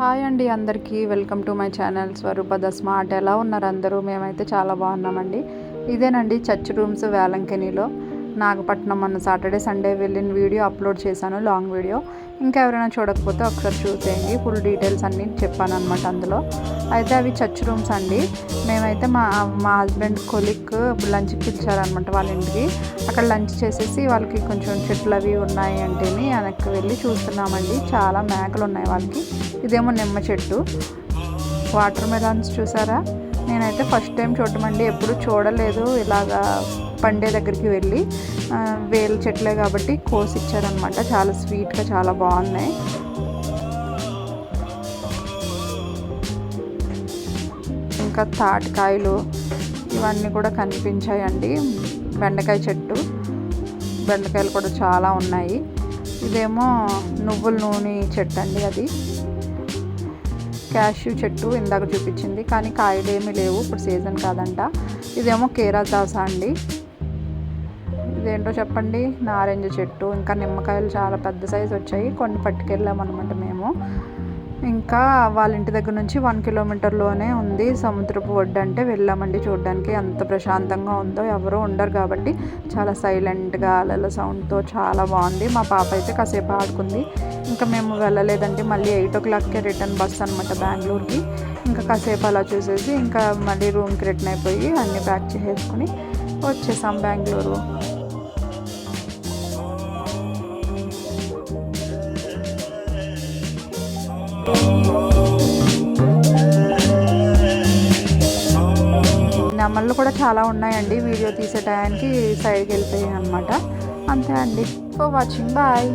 Hi అండి అందరికీ. Welcome to my channel Swarupa the smart. ఎలా ఉన్నారు అందరూ? మేమైతే చాలా బాగున్నామండి. ఇదేనండి చర్చ్ రూమ్స్ వేలంకెనీలో నాగపట్నం అన్న సాటర్డే సండే వెళ్ళిన వీడియో అప్లోడ్ చేశాను లాంగ్ వీడియో. ఇంకా ఎవరైనా చూడకపోతే ఒకసారి చూసేయండి. ఫుల్ డీటెయిల్స్ అన్నీ చెప్పాను అనమాట అందులో. అయితే అవి చర్చ్ రూమ్స్ అండి. మేమైతే మా మా హస్బెండ్ కొలిక్ లంచ్కి పిలిచారనమాట వాళ్ళ ఇంటికి. అక్కడ లంచ్ చేసేసి వాళ్ళకి కొంచెం చెట్లు అవి ఉన్నాయి అంటేని వెనక్కి వెళ్ళి చూస్తున్నామండి. చాలా మేకలు ఉన్నాయి వాళ్ళకి. ఇదేమో నిమ్మ చెట్టు. వాటర్ మెలాన్స్ చూసారా? నేనైతే ఫస్ట్ టైం చూడటమండి ఎప్పుడు చూడలేదు. ఇలాగా పండే దగ్గరికి వెళ్ళి వేలు వేల చెట్లే కాబట్టి కోసి ఇచ్చారనమాట చాలా స్వీట్గా చాలా బాగున్నాయి. ఇంకా తాటికాయలు ఇవన్నీ కూడా కనిపించాయండి. బెండకాయ చెట్టు బెండకాయలు కూడా చాలా ఉన్నాయి. ఇదేమో నువ్వుల నూనె చెట్టు అండి అది. క్యాష్యూ చెట్టు ఇందాక చూపించింది కానీ కాయలు ఏమీ లేవు ఇప్పుడు సీజన్ కాదంట. ఇదేమో కేరా దాసా అండి. ఇదేంటో చెప్పండి. నారింజ చెట్టు. ఇంకా నిమ్మకాయలు చాలా పెద్ద సైజు వచ్చాయి. కొన్ని పట్టుకెళ్ళామన్నమాట మేము. ఇంకా వాళ్ళ ఇంటి దగ్గర నుంచి వన్ కిలోమీటర్లోనే ఉంది సముద్రపు ఒడ్డు అంటే వెళ్ళామండి చూడడానికి. ఎంత ప్రశాంతంగా ఉందో ఎవరూ ఉండరు కాబట్టి చాలా సైలెంట్గా అలల సౌండ్తో చాలా బాగుంది. మా పాప అయితే కాసేపు ఆడుకుంది. ఇంకా మేము వెళ్ళలేదండి. మళ్ళీ ఎయిట్ ఓ క్లాక్కే రిటర్న్ బస్ అనమాట బెంగళూరుకి. ఇంకా కాసేపు అలా చూసేసి ఇంకా మళ్ళీ రూమ్కి రిటర్న్ అయిపోయి అన్నీ ప్యాక్ చేసేసుకుని వచ్చేసాం బెంగళూరు. నెమళ్ళు కూడా చాలా ఉన్నాయండి వీడియో తీసే టయానికి సైడ్కి వెళ్ళిపోయాయి అనమాట అంతే అండి. For watching bye